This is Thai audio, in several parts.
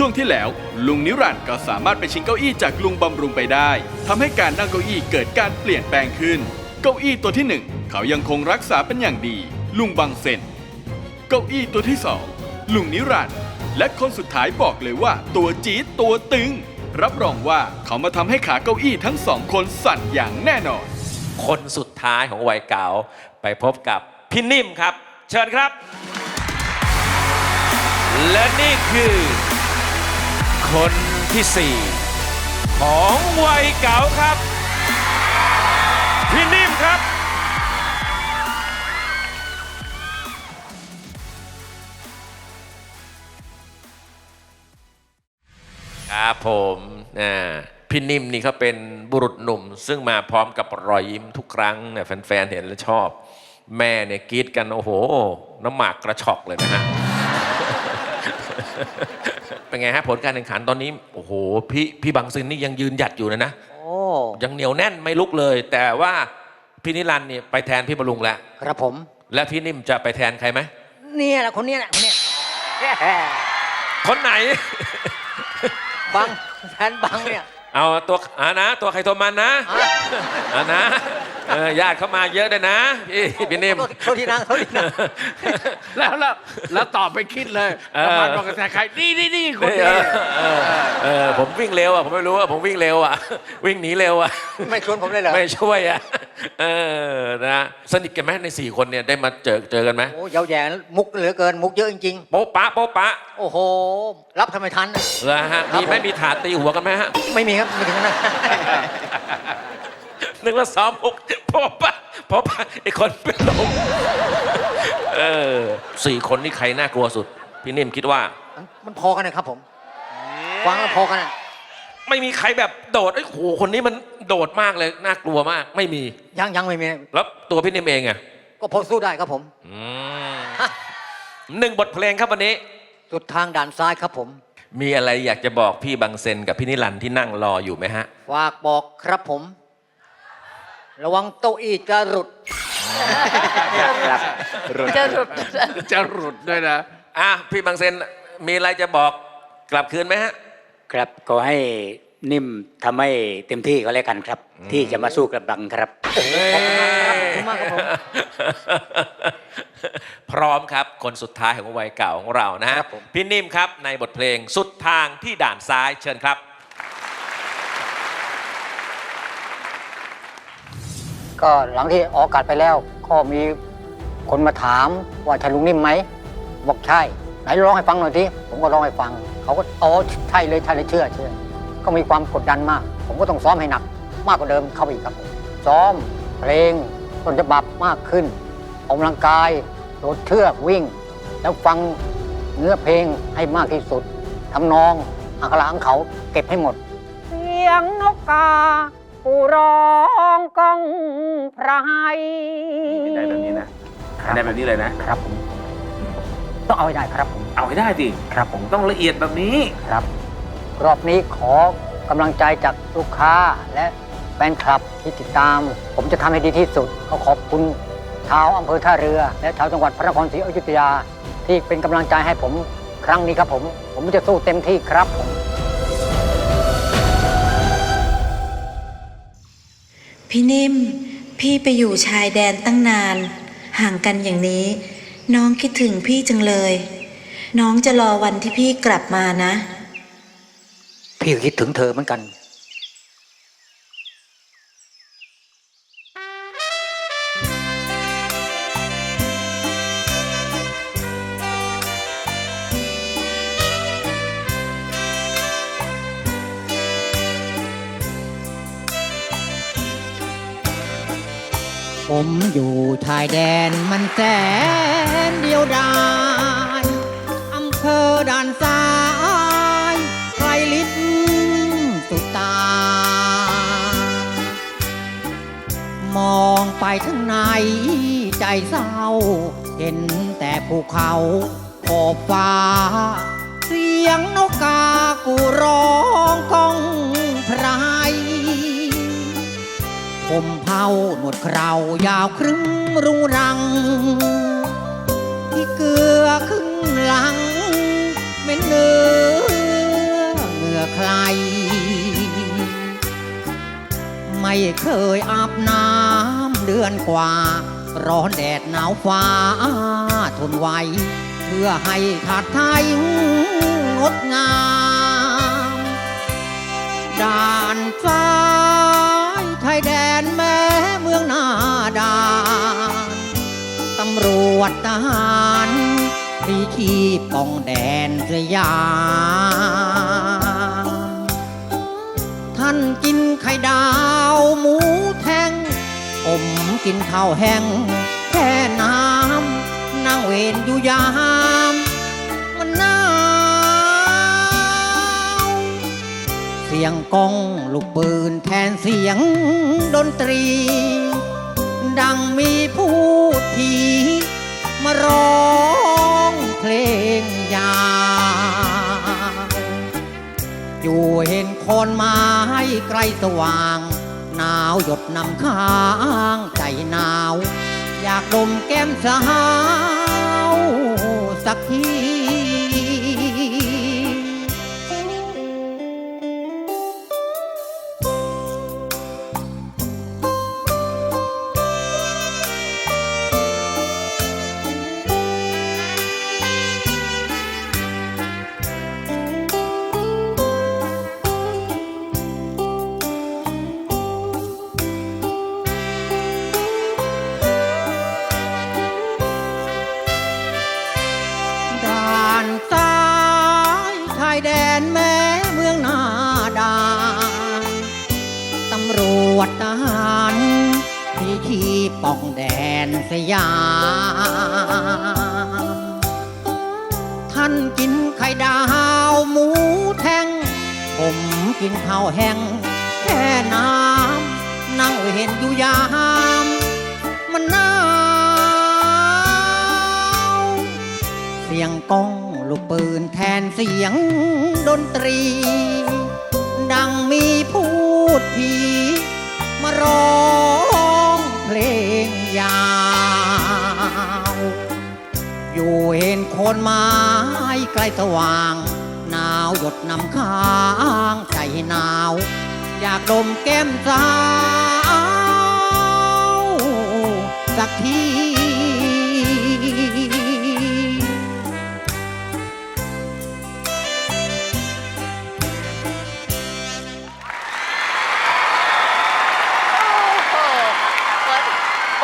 ช่วงที่แล้วลุงนิรันดร์ก็สามารถไปชิงเก้าอี้จากลุงบำรุงไปได้ทำให้การนั่งเก้าอี้เกิดการเปลี่ยนแปลงขึ้น เก้าอี้ตัวที่หนึ่งเขายังคงรักษาเป็นอย่างดี ลุงบังเซนเก้าอี้ตัวที่สองลุงนิรันดร์และคนสุดท้ายบอกเลยว่า ตัวจี๊ดตัวตึง รับรองว่าเขามาทำให้ขาเก้าอี้ทั้งสองคนสั่นอย่างแน่นอน คนสุดท้ายของวัยเก่าไปพบกับพี่นิ่มครับ เชิญครับ และนี่คือ คนที่สี่ของวัยเก่าครับ พี่นิ่มครับ ครับผมอ่าพี่นิ่มนี่เขาเป็นบุรุษหนุ่ม ซึ่งมาพร้อมกับรอยยิ้มทุกครั้งเนี่ยแฟนๆ เห็นแล้วชอบ แม่เนี่ยกรีดกัน โอ้โห น้ำหมากกระชอกเลยนะฮะ เป็นไงฮะผลการแข่งขันตอนนี้โอ้โหพี่พี่บังซินนี่ยังยืนหยัดอยู่เลยนะโอ้ยังเหนียวแน่นไม่ลุกเลย แต่ว่าพี่นิรันดร์เนี่ยไปแทนพี่บรรลุงแล้วครับผม และพี่นิ่มจะไปแทนใครไหมเนี่ยแหละคนเนี้ยแหละคนเนี้ยคนไหน บังแทนบังเนี่ย เอาตัวอ่านะ ตัวใครตัวมันนะอะอ่านะ เออญาติเข้ามาเยอะด้วยนะพี่พี่นิ่มโทษโทษทีนางโทษทีนางแล้วแล้วแล้วตอบไปคิดเลยเออ ประมาณบอกกับใครนี่นี่นี่คนเอนี้อเออเออผมวิ่งเร็วอะผมไม่รู้ว่าผมวิ่งเร็วอะ วิ่งหนีเร็วอะ ไม่ชวนผมเลยเหรอไม่ช่วยอะเออนะสนิทกันไหมในสี่คนเนี่ยได้มาเจอเจอกันไหมโอ้ยาวแย่มุกเหลือเกินมุกเยอะจริงโป๊ะปะโป๊ะปะๆโอ้โห รับทำไมทัน เหรอฮะมีไหมมีถาดตีหัวกันไหมฮะ ไม่มีครับไม่ถึงนะนึ กว่าซ้อมมุกโป๊ะปะโป๊ะปะไอคนเป็นลมเออสี่คนนี่ใครน่ากลัวสุด พี่นิ่มคิดว่า มันมันพอกันนะครับผมฟังแล้วพอกันอะไม่มีใครแบบโดดไอ้ยโหคนนี้มันโดดมากเลยน่ากลัวมาก ไม่มี ยังยังไม่มี แล้วตัวพี่นิ่มเองอะก็พอสู้ได้ครับผมอืมหนึ่งบทเพลงครับวันนี้ สุดทางด่านซ้ายครับผม มีอะไรอยากจะบอกพี่บังเซนกับพี่นิรันดร์ที่นั่งรออยู่ไหมฮะ ฝากบอกครับผม ระวังโต๊ะอีจะหลุด จะหลุด จะหลุดด้วยนะ อะ พี่บังเซนมีอะไรจะบอกกลับคืนไหมฮะ ครับขอให้นิ่มทำให้เต็มที่ก็แล้วกันครับ ที่จะมาสู้กับบังครับขอบคุณมากครับผม พร้อมครับ คนสุดท้ายของวัยเก่าของเรานะฮะครับผมพี่นิ่มครับในบทเพลงสุดทางที่ด่านซ้ายเชิญครับ ก็หลังที่ออกอากาศไปแล้ว ก็มีคนมาถามว่าใช่ลุงนิ่มไหมบอกใช่ ไหนร้องให้ฟังหน่อยทีผมก็ร้องให้ฟัง เขาก็อ๋อใช่เลยใช่เลยเชื่อเชื่อ ก็มีความกดดันมาก ผมก็ต้องซ้อมให้หนัก มากกว่าเดิมเข้าไปอีกครับผมซ้อมเพลงต้นฉบับมากขึ้นออกกำลังกายโดดเชือกวิ่ง แล้วฟังเนื้อเพลงให้มากที่สุดทำนองอักขระของเขาเก็บให้หมด เสียงนกกา ปูร้องก้องไพรได้แบบนี้นะได้แบบนี้เลยนะ ครับผม ต้องเอาให้ได้ครับผม เอาให้ได้ดิครับผมต้องละเอียดแบบนี้ครับ รอบนี้ขอกำลังใจจากลูกค้าและแฟนคลับที่ติดตาม ผมจะทำให้ดีที่สุด ก็ขอบคุณชาวอำเภอท่าเรือ และชาวจังหวัดพระนครศรีอยุธยา ที่เป็นกำลังใจให้ผมครั้งนี้ครับผม ผมจะสู้เต็มที่ครับผม พี่นิ่ม พี่ไปอยู่ชายแดนตั้งนาน ห่างกันอย่างนี้ น้องคิดถึงพี่จังเลย น้องจะรอวันที่พี่กลับมานะ พี่ก็คิดถึงเธอเหมือนกัน ผมอยู่ชายแดนมันแสนเดียวดายอำเภอด่านซ้ายไกลลิบสุดตา มองไปทั้งในใจเศร้า เห็นแต่ภูเขาขอบฟ้า เสียงนกกากูร้องก้องาหนวดเครายาวครึ่งรุงรัง ที่เกลือครึ่งหลังเป็นเนื้อใคร ไม่เคยอาบน้ำเดือนกว่า ร้อนแดดหนาวฟ้า ทนไหวเพื่อให้ขาดไทยงดงามด่านซ้าไทยแดน วจทหารรีชีป้องแดนสยาม ท่านกินไข่ดาวหมูแท่งผมกินข้าวแห้งแค่น้ำนั่งเวนอยู่ยาม มันหนาวเสียงกองลูกปืนแทนเสียงดนตรี ดังมีผู้ที มาร้องเพลงยาอยู่เห็นคนไม้ไกลสว่าง หนาวหยดนำค้างใจหนาว อยากดมแก้มสาวสักที องแดนสยาม ท่านกินไข่ดาวหมูแท่ง ผมกินข้าวแห้งแค่น้ำ นั่งเห็นอยู่ยาม มันหนาวเสียงก้องลูกปืนแทนเสียงดนตรี ดังมีพูดผีมาร้องเพลง ยาว อยู่เห็นโคนไม้ใกล้สว่าง หนาวหยดน้ำค้างใจหนาว อยากดมแก้มสาว สักที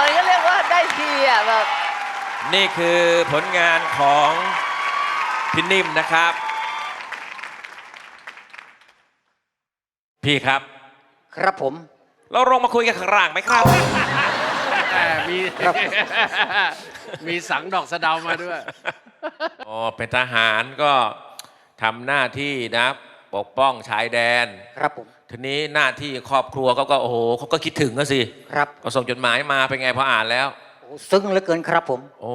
มือนก็เรียกว่าได้ทีอะแบบนี่คือผลงานของพี่นิ่มนะครับ พี่ครับ ครับผม เราลงมาคุยกันข้างล่างไหมครับแหมมี มีสังดอกสะเดามาด้วย อ๋อเป็นทหารก็ทำหน้าที่นะ ปกป้องชายแดน ครับผมทีนี้หน้าที่ครอบครัวเขาก็โอ้โหเขาก็คิดถึงก็สิครับก็ส่งจดหมายมาเป็นไงพออ่านแล้ว โอ้ซึ้งเหลือเกินครับผม โอ้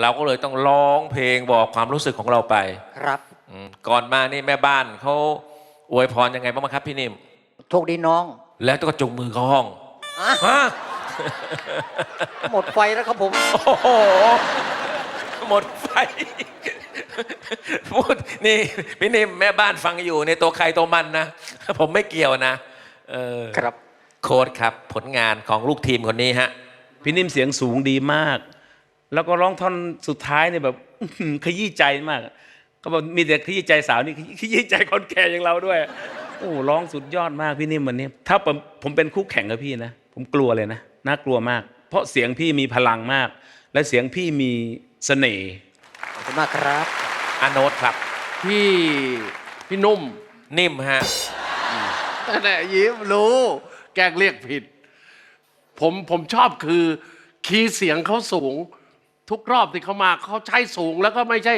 เราก็เลยต้องร้องเพลงบอกความรู้สึกของเราไปครับอืมก่อนมานี่แม่บ้านเขาอวยพรยังไงบ้างครับพี่นิ่ม โชคดีน้องแล้วก็จุงมือเข้าห้องอะฮะหมดไฟแล้วครับผม โอ้โหหมดไฟ พูดนี่พี่นิ่มแม่บ้านฟังอยู่ในตัวใครตัวมันนะ ผมไม่เกี่ยวนะเออครับโค้ดครับผลงานของลูกทีมคนนี้ฮะ พี่นิ่มเสียงสูงดีมาก แล้วก็ร้องท่อนสุดท้ายเนี่ยแบบอื้อหือขยี้ใจมาก ก็บอกมีแต่ขยี้ใจสาวนี่ขยี้ใจคนแก่อย่างเราด้วยโอ้ร้องสุดยอดมากพี่นิ่มวันนี้ ถ้าผมผมเป็นคู่แข่งกับพี่นะผมกลัวเลยนะน่ากลัวมาก เพราะเสียงพี่มีพลังมาก และเสียงพี่มีเสน่ห์ขอบคุณมากครับ อาโนตครับ พี่พี่นุ่มนิ่มฮะนั่นแหละยิ้มรู้ แกล้งเรียกผิด ผมผมชอบคือ คีย์เสียงเขาสูง ทุกรอบที่เขามาเขาใช้สูงแล้วก็ไม่ใช่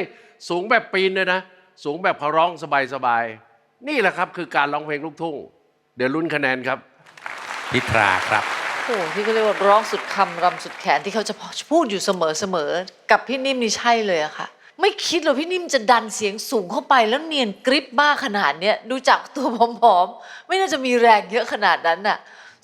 สูงแบบปีนเลยนะ สูงแบบเขาร้องสบายๆ นี่แหละครับคือการร้องเพลงลูกทุ่ง เดี๋ยวลุ้นคะแนนครับ พิตราครับ โอ้โหที่เขาเรียกว่าร้องสุดคำรำสุดแขนที่เขาจะพูดอยู่เสมอเสมอๆกับพี่นิ่มนี่ใช่เลยอะค่ะ ไม่คิดเลยพี่นิ่มจะดันเสียงสูงเข้าไปแล้วเนียนกริบมากขนาดเนี้ยดูจากตัวผอมๆ ไม่น่าจะมีแรงเยอะขนาดนั้นน่ะ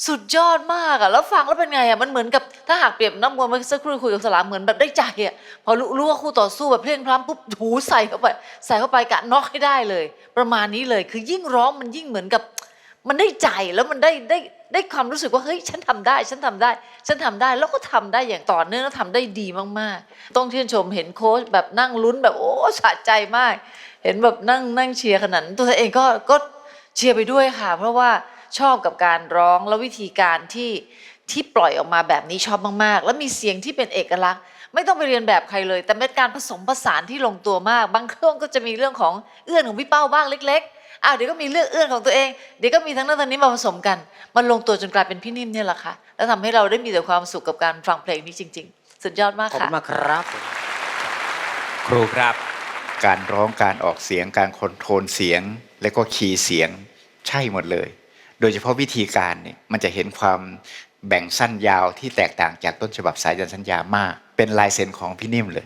สุดยอดมากอะแล้วฟังแล้วเป็นไงอะมันเหมือนกับถ้าหากเปรียบน้ำมวยเมื่อสักครู่คุยกับสลามเหมือนแบบได้ใจอะพอรู้ว่าคู่ต่อสู้แบบเพลียงพล้ำปุ๊บหูใส่เข้าไป ใส่เข้าไปกะน็อกให้ได้เลย ประมาณนี้เลยคือยิ่งร้องมันยิ่งเหมือนกับ มันได้ใจแล้วมันได้ได้ ได้ความรู้สึกว่าเฮ้ยฉันทำได้ ฉันทำได้ ฉันทำได้แล้วก็ทำได้อย่างต่อเนื่องแล้วทำได้ดีมากๆ ต้องชื่นชมเห็นโค้ชแบบนั่งลุ้นแบบโอ้สะใจมาก เห็นแบบนั่งนั่งเชียร์ขนาดนั้นตัวเองก็ก็เชียร์ไปด้วยค่ะ เพราะว่าชอบกับการร้องแล้ววิธีการที่ที่ปล่อยออกมาแบบนี้ชอบมากๆ แล้วมีเสียงที่เป็นเอกลักษณ์ ไม่ต้องไปเรียนแบบใครเลย แต่เป็นการผสมผสานที่ลงตัวมาก บางเครื่องก็จะมีเรื่องของเอื้อนของพี่เป้าบ้างเล็ก อ้าวเดี๋ยวก็มีเรื่องเอื้อนของตัวเอง เดี๋ยวก็มีทั้งนั้นทั้งนี้มาผสมกัน มันลงตัวจนกลายเป็นพี่นิ่มเนี่ยแหละค่ะ แล้วทำให้เราได้มีแต่ความสุขกับการฟังเพลงนี้จริง ๆ สุดยอดมากขอบค่ะคุณมากครับ ครูครับ การร้องการออกเสียงการคอนโทรลเสียง และก็คีย์เสียงใช่หมดเลย โดยเฉพาะวิธีการเนี่ยมันจะเห็นความแบ่งสั้นยาวที่แตกต่างจากต้นฉบับสายยันสัญญามาก เป็นลายเซ็นของพี่นิ่มเลย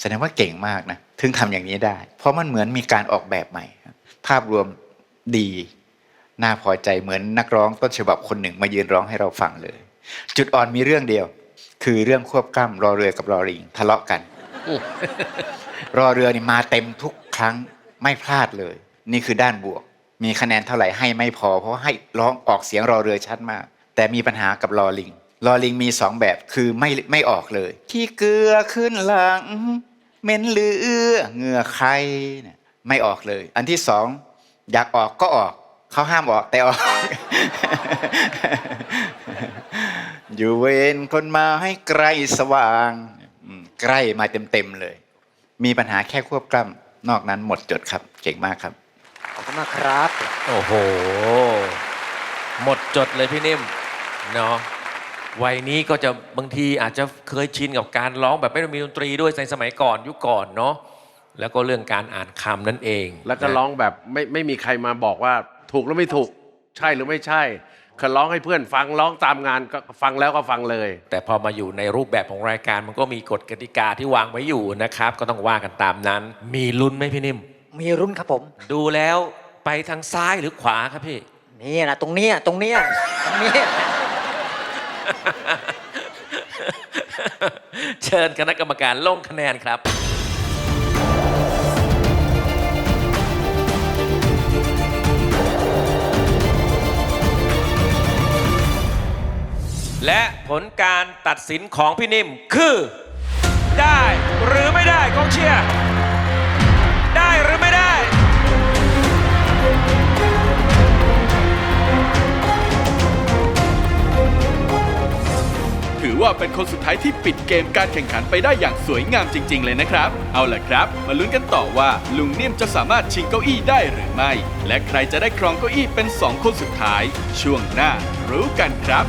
แสดงว่าเก่งมากนะ ถึงทำอย่างนี้ได้ เพราะมันเหมือนมีการออกแบบใหม่ครับ ภาพรวมดีน่าพอใจเหมือนนักร้องต้นฉบับคนหนึ่งมายืนร้องให้เราฟังเลย จุดอ่อนมีเรื่องเดียว คือเรื่องควบกล้ำรอเรือกับรอลิงทะเลาะกันรอเรือนี่มาเต็มทุกครั้งไม่พลาดเลย นี่คือด้านบวก มีคะแนนเท่าไหร่ให้ไม่พอ เพราะว่าให้ร้องออกเสียงรอเรือชัดมาก แต่มีปัญหากับรอลิงรอลิงมีสองแบบคือไม่ไม่ออกเลยขี้เกลือขึ้นหลังเหม็นเหลือเหงื่อใครเนี่ย ไม่ออกเลย อันที่สองอยากออกก็ออก เขาห้ามออกแต่ออก อยู่เวรคนมาให้ใกล้สว่างอืมใกล้มาเต็มๆเลย มีปัญหาแค่ควบกล้ำนอกนั้นหมดจดครับ เก่งมากครับ ขอบคุณมากครับ โอ้โห หมดจดเลยพี่นิ่มเนาะวัยนี้ก็จะบางทีอาจจะเคยชินกับการร้องแบบไม่ต้องมีดนตรีด้วยในสมัยก่อนยุคก่อนเนาะ แล้วก็เรื่องการอ่านคำนั่นเองแล้วก็นะร้องแบบไม่ไม่มีใครมาบอกว่าถูกหรือไม่ถูกใช่หรือไม่ใช่คือร้องให้เพื่อนฟังร้องตามงานก็ฟังแล้วก็ฟังเลย แต่พอมาอยู่ในรูปแบบของรายการมันก็มีกฎกติกาที่วางไว้อยู่นะครับ ก็ต้องว่ากันตามนั้น มีลุ้นไหมพี่นิ่ม มีรุ่นครับผม ดูแล้วไปทางซ้ายหรือขวาครับพี่นี่นะตรงเนี้ยตรงเนี้ยตรงเนี้ยเชิญคณะกรรมการลงคะแนนครับ และผลการตัดสินของพี่นิ่มคือ ได้หรือไม่ได้กองเชียร์ได้หรือไม่ได้ ถือว่าเป็นคนสุดท้ายที่ปิดเกมการแข่งขันไปได้อย่างสวยงามจริง ๆ เลยนะครับ เอาล่ะครับ มาลุ้นกันต่อว่าลุงนิ่มจะสามารถชิงเก้าอี้ได้หรือไม่ และใครจะได้ครองเก้าอี้เป็น 2 คนสุดท้าย ช่วงหน้ารู้กันครับ